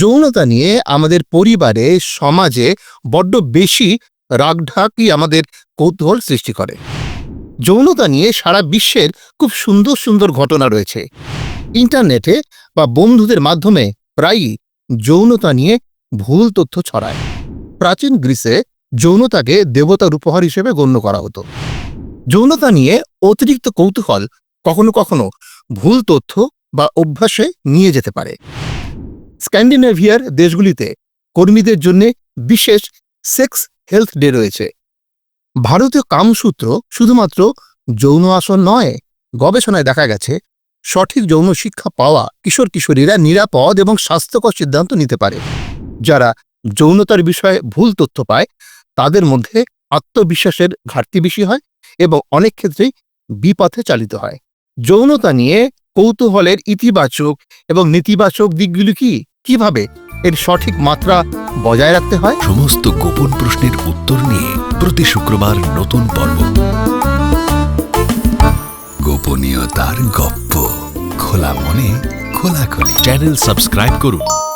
যৌনতা নিয়ে আমাদের পরিবারে, সমাজে বড্ড বেশি রাগঢাকই আমাদের কৌতূহল সৃষ্টি করে। যৌনতা নিয়ে সারা বিশ্বের খুব সুন্দর সুন্দর ঘটনা রয়েছে। ইন্টারনেটে বা বন্ধুদের মাধ্যমে প্রায়ই যৌনতা নিয়ে ভুল তথ্য ছড়ায়। প্রাচীন গ্রিসে যৌনতাকে দেবতার উপহার হিসেবে গণ্য করা হতো। যৌনতা নিয়ে অতিরিক্ত কৌতূহল কখনো কখনো ভুল তথ্য বা অভ্যাসে নিয়ে যেতে পারে। স্ক্যান্ডিনেভিয়ার দেশগুলিতে কর্মীদের জন্য বিশেষ সেক্স হেলথ ডে রয়েছে। ভারতীয় কামসূত্র শুধুমাত্র যৌন আসন নয়, গবেষণায় দেখা গেছে, সঠিক যৌন শিক্ষা পাওয়া কিশোর কিশোরীরা নিরাপদ এবং স্বাস্থ্যকর সিদ্ধান্ত নিতে পারে। যারা যৌনতার বিষয়ে ভুল তথ্য পায়, তাদের মধ্যে আত্মবিশ্বাসের ঘাটতি বেশি হয় এবং অনেক ক্ষেত্রেই বিপথে চালিত হয়। যৌনতা নিয়ে কৌতূহলের ইতিবাচক এবং নেতিবাচক দিকগুলি কি? কীভাবে এর সঠিক মাত্রা বজায় রাখতে হয়? সমস্ত গোপন প্রশ্নের উত্তর নিয়ে প্রতি শুক্রবার নতুন পর্ব। গোপনীয়তার গপ্প। খোলা মনে খোলাখুলি। চ্যানেল সাবস্ক্রাইব করুন।